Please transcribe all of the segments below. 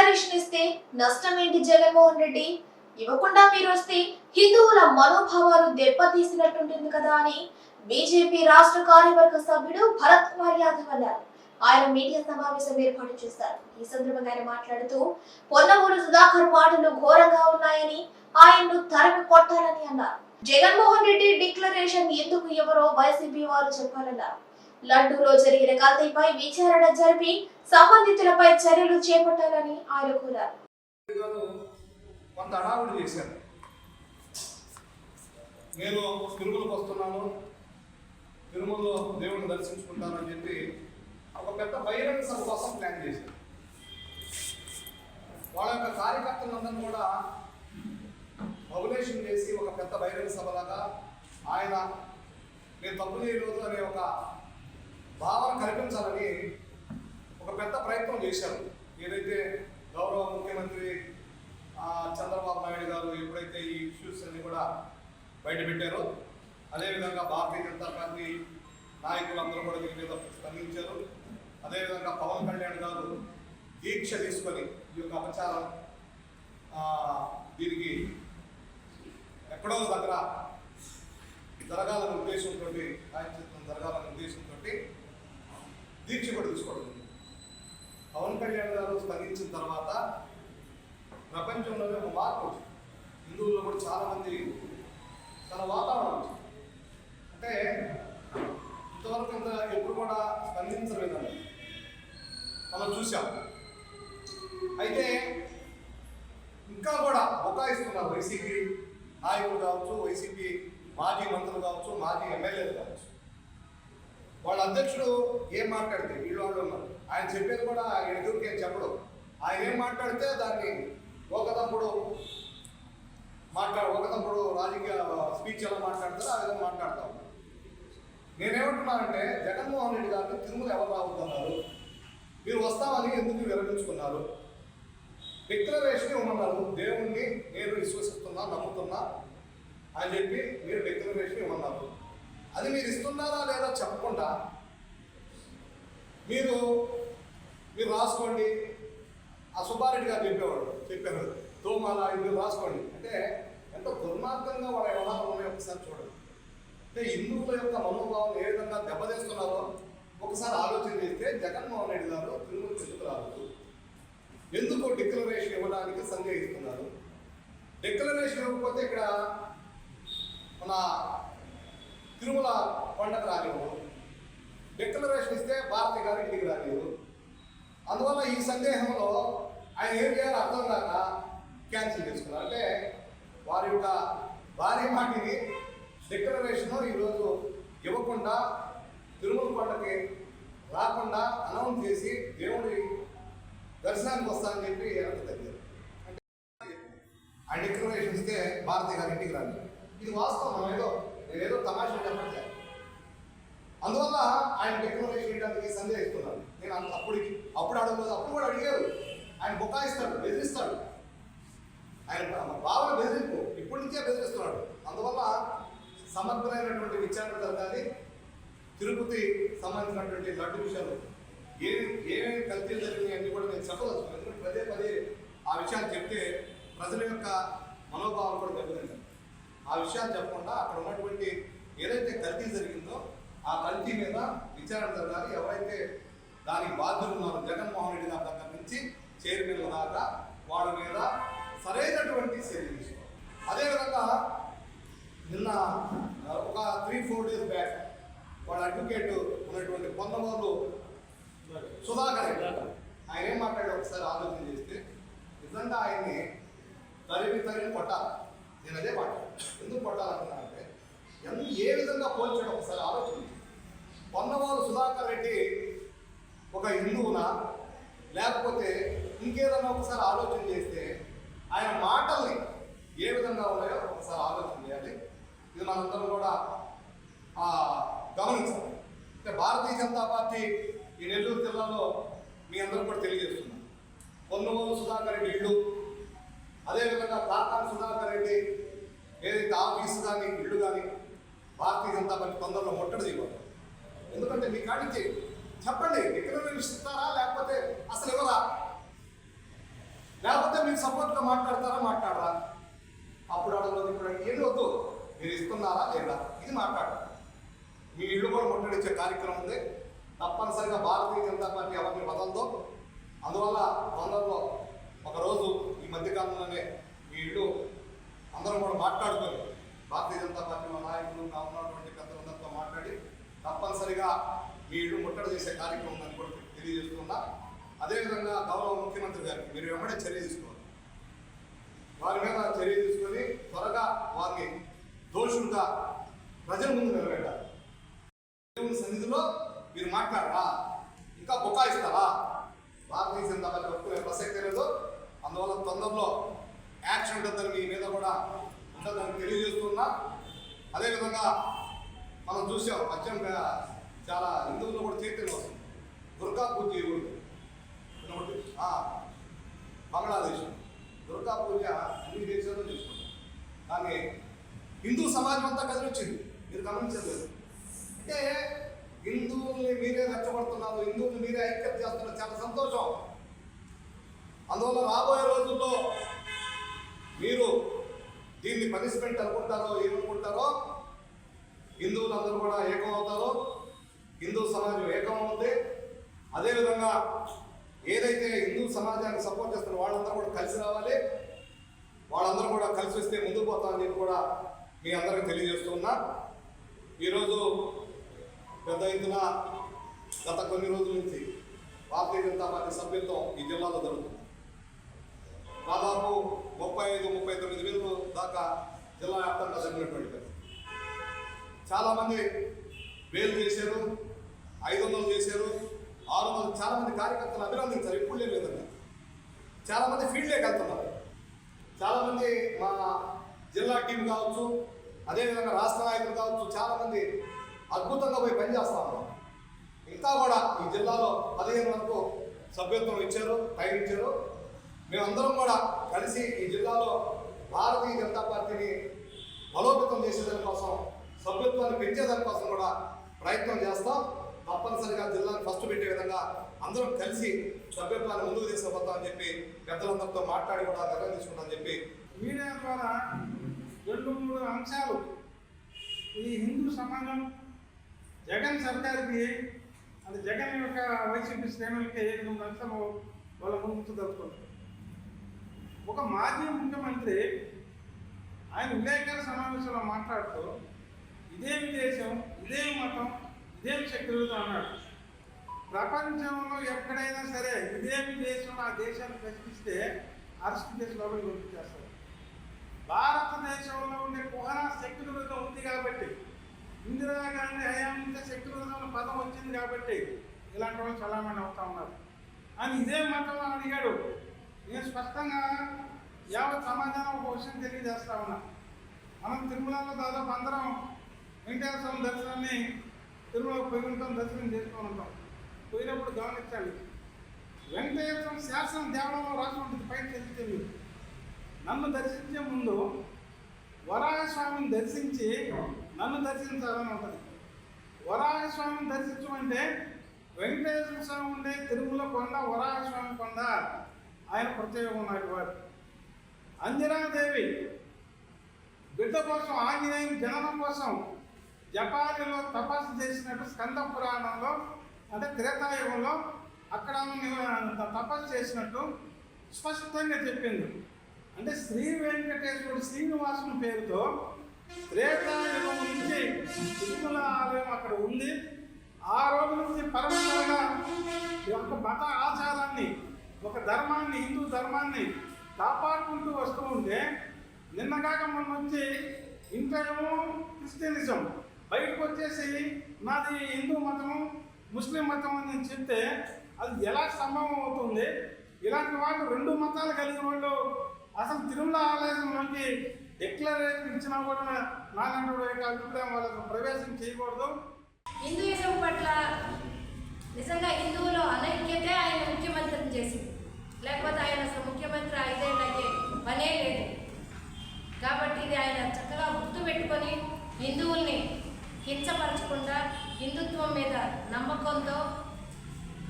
Declaration ఇస్తే నష్టం ఏంటి జగన్మోహన్ రెడ్డి? ఇవ్వకుండా మీరు వస్తే హిందువుల మనోభావాలు దెబ్బతీసినట్టుంటుంది కదా అని బీజేపీ రాష్ట్ర కార్యవర్గ సభ్యుడు భరత్ కుమార్ యాదవ్ అన్నారు. ఆయన మీడియా సమావేశం ఏర్పాటు చేశారు. ఈ సందర్భంగా ఆయన మాట్లాడుతూ పొన్నమూరు సుధాకర్ మాటలు ఘోరంగా ఉన్నాయని ఆయన్ను తరమి కొట్టాలని అన్నారు. జగన్మోహన్ రెడ్డి డిక్లరేషన్ ఎందుకు ఎవరో వైసీపీ వారు చెప్పాలన్నారు. లడ్డూలో జరిగిన కల్తీపై విచారణ జరిపి సంబంధితులపై చర్యలు చేపట్టాలని ఆయన కోరారు. కొంత హడావుడి చేశారు. నేను తిరుమలకు వస్తున్నాను. తిరుమలలో దేవుడిని దర్శించుకుంటానని చెప్పి ఒక పెద్ద బహిరంగ సభ కోసం ప్లాన్ చేశారు. వాళ్ళ యొక్క కార్యకర్తలందరూ కూడా మొబిలేషన్ చేసి ఒక పెద్ద బహిరంగ సభలాగా ఆయన నేను తప్పు చేయలేదు అనే ఒక కల్పించాలని ఒక పెద్ద ప్రయత్నం చేశారు. ఏదైతే గౌరవ ముఖ్యమంత్రి చంద్రబాబు నాయుడు గారు ఎప్పుడైతే ఈ ఇష్యూస్ అన్ని కూడా బయటపెట్టారో అదేవిధంగా భారతీయ జనతా పార్టీ నాయకులందరూ కూడా దీని మీద స్పందించారు. అదేవిధంగా పవన్ కళ్యాణ్ గారు దీక్ష తీసుకొని ఈ యొక్క అపచారం దీనికి ఎక్కడో దగ్గర జరగాలనే ఉద్దేశంతో రాజ్యత్వం జరగాలనే ఉద్దేశంతో దీక్ష కూడా తీసుకోవడం పవన్ కళ్యాణ్ గారు స్పందించిన తర్వాత ప్రపంచంలోనే ఒక మార్పు వచ్చింది. హిందువుల్లో కూడా చాలా తన వాతావరణం వచ్చింది. అంటే ఇంతవరకు ఇంత ఎప్పుడు కూడా స్పందించలేదండి. మనం చూసాం. అయితే ఇంకా కూడా బొకాయిస్తున్నారు వైసీపీ నాయకులు కావచ్చు వైసీపీ మాజీ మంత్రులు కావచ్చు మాజీ ఎమ్మెల్యేలు కావచ్చు. వాళ్ళ అధ్యక్షుడు ఏం మాట్లాడితే వీళ్ళు వాళ్ళు ఉన్నారు. ఆయన చెప్పేది కూడా ఆయన ఎదురుకి ఏం ఆయన ఏం మాట్లాడితే దాన్ని ఒక తప్పుడు మాట్లా ఒక తప్పుడు రాజకీయ స్పీచ్ ఎలా మాట్లాడతారో ఆ విధంగా మాట్లాడతాం నేనేమంటున్నానంటే జగన్మోహన్ రెడ్డి గారిని తిరుమల ఎవరు రాబోతున్నారు? మీరు వస్తామని ఎందుకు విరమించుకున్నారు డిక్లరేషన్ ఇవ్వమన్నారు దేవుణ్ణి నేను విశ్వసిస్తున్నా నమ్ముతున్నా అని చెప్పి మీరు డిక్లరేషన్ ఇవ్వమన్నారు అది మీరు ఇస్తున్నారా లేదా చెప్పకుండా మీరు మీరు రాసుకోండి. ఆ సుబ్బారెడ్డి గారు చెప్పేవాడు చెప్పారు. తోమాల ఇది రాసుకోండి. అంటే ఎంత దుర్మార్గంగా వాళ్ళ వ్యవహారం ఉన్నాయో ఒకసారి చూడండి. అంటే హిందువుల యొక్క మనోభావం ఏ విధంగా దెబ్బతీస్తున్నారో ఒకసారి ఆలోచన చేస్తే జగన్మోహన్ రెడ్డి గారు తిరుమల ఎందుకు రావద్దు ఎందుకు డిక్లరేషన్ ఇవ్వడానికి సందేహిస్తున్నారు. డిక్లరేషన్ ఇవ్వకపోతే ఇక్కడ మన తిరుమల పండగ రాలేవు డిక్లరేషన్ ఇస్తే భారతి గారు ఇంటికి రాలేదు. అందువల్ల ఈ సందేహంలో ఆయన ఏం చేయాలో అర్థం కాక క్యాన్సిల్ చేసుకున్నారు. అంటే వారి యొక్క భార్య మాటిని డిక్లరేషన్ ఈరోజు ఇవ్వకుండా తిరుమల కొండకి రాకుండా అనౌన్స్ చేసి దేవుడి దర్శనానికి వస్తానని చెప్పి వెనక్కి తగ్గారు అంటే ఆ డిక్లరేషన్ ఇస్తే భారతి గారి ఇంటికి రాలేదు. ఇది వాస్తవం ఏదో నేను ఏదో తమాషా చెప్పండి అందువల్ల ఆయన టెక్నాలజీ చేయడానికి సందేహిస్తున్నాను నేను అంత అప్పటికి అప్పుడు అడగలేదు అప్పుడు కూడా అడిగారు. ఆయన బుకాయిస్తాడు బెదిరిస్తాడు. ఆయన భావన బెదిరింపు ఇప్పటి నుంచే బెదిరిస్తున్నాడు. అందువల్ల సమగ్రమైనటువంటి విచారణ జరగాలి. తిరుపతి సంబంధించినటువంటి లడ్డు విషయాలు ఏ ఏమేమి కల్తీలు జరిగినాయి అన్ని కూడా నేను చెప్పదలుచుకున్నాను. ఎందుకంటే పదే పదే ఆ విషయాలు చెప్తే ప్రజల యొక్క మనోభావం కూడా దెబ్బతింటారు ఆ విషయాలు చెప్పకుండా అక్కడ ఉన్నటువంటి ఏదైతే కల్తీ జరిగిందో ఆ కల్తీ మీద విచారణ జరగాలి. ఎవరైతే దానికి బాధ్యులు ఉన్నారో జగన్మోహన్ రెడ్డి గారి దగ్గర నుంచి చైర్మన్ల దాకా వాళ్ళ మీద సరైనటువంటి చర్యలు తీసుకోవాలి. అదేవిధంగా నిన్న ఒక త్రీ ఫోర్ డేస్ బ్యాక్ వాళ్ళ అడ్వకేట్ ఉన్నటువంటి పొన్నమూరు సుధాకర్ ఆయన ఏం మాట్లాడాడు ఒకసారి ఆలోచన చేస్తే నిజంగా ఆయన్ని తరిమి తరిమి కొట్టాలి. నేను అదే మాట్లాడు ఎందుకు కొట్టాలనుకున్నా అంటే ఏ విధంగా పోల్చాడు ఒకసారి ఆలోచన పొన్నవారు సుధాకర్ రెడ్డి ఒక హిందువునా? లేకపోతే ఇంకేదన్నా ఒకసారి ఆలోచన చేస్తే ఆయన మాటల్ని ఏ విధంగా ఉన్నాయో ఒకసారి ఆలోచన చేయాలి. ఇది మనందరం కూడా గమనించాలి. అంటే భారతీయ జనతా పార్టీ ఈ నెల్లూరు జిల్లాలో మీ అందరూ కూడా తెలియజేస్తున్నాం. పొన్నమూరు సుధాకర్ రెడ్డి ఇల్లు అదేవిధంగా కాకాని సుధాకర్ రెడ్డి ఏదైతే ఆఫీస్ కానీ ఇల్లు కానీ భారతీయ జనతా పార్టీ తొందరలో ముట్టడి దిగదు ఎందుకంటే మీ కాడికి చెప్పండి డిక్లరేషన్ ఇస్తారా లేకపోతే అసలు ఇవ్వరా సపోర్ట్గా మాట్లాడతారా మాట్లాడరా? అప్పుడు అడగదు ఇప్పుడు ఏం వద్దు. మీరు ఇస్తున్నారా లేదా? ఇది మాట్లాడాలి మీ ఇల్లు కూడా ముట్టడిచ్చే కార్యక్రమం ఉంది. తప్పనిసరిగా భారతీయ జనతా పార్టీ ఎవరిని వదలదో. అందువల్ల తొందరలో ఒకరోజు ఈ మధ్యకాలంలోనే మీ ఇల్లు అందరం కూడా మాట్లాడుకొని భారతీయ జనతా పార్టీలో నాయకులు కావున్నటువంటి తప్పనిసరిగా మీ ఇల్లు ముట్టడి చేసే కార్యక్రమం ఉందని కూడా తెలియజేస్తున్నా. అదేవిధంగా గౌరవ ముఖ్యమంత్రి గారికి మీరు వెంబడే చర్య తీసుకోవాలి. వారి మీద చర్య తీసుకొని త్వరగా వారిని దోషులుగా ప్రజల ముందు నిలబెట్టాలి. సన్నిధిలో మీరు మాట్లాడరా? ఇంకా బుకాయిస్తారా? భారతీయ జనతా పార్టీ ఒప్పుకునే ప్రసక్తి లేదు. అందువల్ల తొందరలో యాక్షన్ ఉంటుందని మీ మీద కూడా ఉంటుందని తెలియజేస్తున్నా. అదేవిధంగా మనం చూసాం పశ్చిమ చాలా హిందువుల్లో కూడా చైతన్యం వస్తుంది. దుర్గా పూజ ఈ బంగ్లాదేశ్. దుర్గా పూజ అన్ని దేశాల్లో చేసుకుంటాం. కానీ హిందూ సమాజం అంతా కదిలొచ్చింది. మీరు గమనించలేదు. అంటే హిందువుల్ని మీరే రెచ్చగొడుతున్నారు హిందువుల్ని మీరే ఐక్యత చేస్తున్నారు. చాలా సంతోషం. అందువల్ల రాబోయే రోజుల్లో మీరు దీన్ని పనిష్మెంట్ అనుకుంటారో ఏమనుకుంటారో హిందువులందరూ కూడా ఏకం అవుతారో హిందూ సమాజం ఏకం అవుతుంది అదేవిధంగా ఏదైతే హిందూ సమాజాన్ని సపోర్ట్ చేస్తారో వాళ్ళందరూ కూడా కలిసి రావాలి. వాళ్ళందరూ కూడా కలిసి వస్తే ముందుకు పోతామని చెప్పి కూడా మీ అందరికీ తెలియజేస్తున్నా. ఈరోజు పెద్ద ఎత్తున గత కొన్ని రోజుల నుంచి భారతీయ జనతా పార్టీ సభ్యత్వం ఈ జిల్లాలో జరుగుతుంది. దాదాపు ముప్పై ఐదు ముప్పై తొమ్మిది వేలు దాకా జిల్లా వ్యాప్తంగా జరిగినటువంటి చాలామంది వేలు చేశారు ఐదు వందలు చేశారు ఆరు వందలు చాలా మంది కార్యకర్తలు అభినందించారు ఇప్పుడు లేదు విధంగా. చాలా మంది ఫీల్డ్లోకి వెళ్తున్నారు. చాలా మంది మా జిల్లా టీం కావచ్చు అదేవిధంగా రాష్ట్ర నాయకులు కావచ్చు చాలా మంది అద్భుతంగా పోయి పనిచేస్తా ఉన్నారు. ఇంకా కూడా ఈ జిల్లాలో పదిహేను వరకు సభ్యత్వం ఇచ్చారు టైం ఇచ్చారు. మేమందరం కూడా కలిసి ఈ జిల్లాలో భారతీయ జనతా పార్టీని బలోపేతం చేసేదాని కోసం సభ్యత్వాన్ని పెంచేదాని కోసం కూడా ప్రయత్నం చేస్తాం. తప్పనిసరిగా జిల్లాను ఫస్ట్ పెట్టే విధంగా అందరం కలిసి సభ్యత్వాన్ని ముందుకు తీసుకుపోతామని చెప్పి పెద్దలందరితో మాట్లాడి కూడా నిర్ణయం తీసుకుంటామని చెప్పి మీడియా ద్వారా రెండు మూడు అంశాలు ఈ హిందూ సమాజం జగన్ సర్కార్కి అది జగన్ యొక్క వైసీపీ శ్రేణులకి ఎనిమిది అంశాలు వాళ్ళ ముందు దలుచుకుంటారు ఒక మాజీ ముఖ్యమంత్రి ఆయన విలేకరుల సమావేశంలో మాట్లాడుతూ ఇదేమి దేశం ఇదేమి మతం ఇదేమి శక్తులతో అన్నాడు. ప్రపంచంలో ఎక్కడైనా సరే ఇదేమి దేశం ఆ దేశాన్ని ప్రశ్నిస్తే అరెస్ట్ చేసి లోపలికి పంపించేస్తారు భారతదేశంలో ఉండే కుహనా శక్తులతో ఉంది కాబట్టి ఇందిరాగాంధీ హయాం నుంచి సెక్యులరిజం పదం వచ్చింది కాబట్టి ఇలాంటి వాళ్ళు చాలామంది అవుతా ఉన్నారు. అని ఇదే మతంలో అడిగాడు. నేను స్పష్టంగా యావత్ సమాజానికి ఒక విషయం తెలియజేస్తా ఉన్నా. మనం తిరుమలలో దాదాపు అందరం వెంకటేశ్వర స్వామి దర్శనాన్ని తిరుమల పోయి ఉంటాం దర్శనం చేసుకొని ఉంటాం. పోయినప్పుడు గమనించాలి. వెంకటేశ్వర స్వామి శాసనం దేవడంలో రాసి ఉంటుంది పైన చదివితే మీరు నన్ను దర్శించే ముందు వరాహస్వామిని దర్శించి నన్ను దర్శించాలని ఉంటుంది. వరాహస్వామిని దర్శించమంటే వెంకటేశ్వర స్వామి ఉండే తిరుమల కొండ వరాహస్వామి కొండ. ఆయన ప్రత్యేకం ఉన్నాడు వాడు. అంజనాదేవి బిడ్డ కోసం ఆంజనేయుని జననం కోసం జపానీలో తపస్సు చేసినట్టు స్కంద పురాణంలో అంటే త్రేతాయుగంలో అక్కడ తపస్సు చేసినట్టు స్పష్టంగా చెప్పింది. అంటే శ్రీ వెంకటేశ్వరుడు శ్రీనివాసుని పేరుతో త్రేతాయుగం నుంచి తిరుమల ఆలయం అక్కడ ఉంది. ఆ రోజు నుంచి పరస్పరంగా ఈ యొక్క మత ఆచారాన్ని ఒక ధర్మాన్ని హిందూ ధర్మాన్ని కాపాడుకుంటూ వస్తూ ఉంటే నిన్నగాక మొన్న వచ్చి ఇంటేమో క్రిస్టియనిజం బయటకు వచ్చేసి నాది హిందూ మతము ముస్లిం మతం అని చెప్తే అది ఎలా సంభవం అవుతుంది? ఇలాంటి వాళ్ళు రెండు మతాలు కలిగిన వాళ్ళు అసలు తిరుమల ఆలయంలోకి డిక్లరేషన్ ఇచ్చినా కూడా నాలాంటి యొక్క అభిప్రాయం వాళ్ళకు ప్రవేశం చేయకూడదు. హిందూయిజం పట్ల నిజంగా హిందువులో అనైక్యతే ఆయన ముఖ్యమంత్రిని చేసింది లేకపోతే ఆయన అసలు ముఖ్యమంత్రి ఐదేళ్ళకే పనే లేదు కాబట్టి ఇది ఆయన చక్కగా గుర్తు పెట్టుకొని హిందువుల్ని కించపరచకుండా హిందుత్వం మీద నమ్మకంతో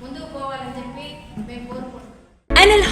ముందుకు పోవాలని చెప్పి మేము కోరుకుంటున్నాం ఎన్ఎల్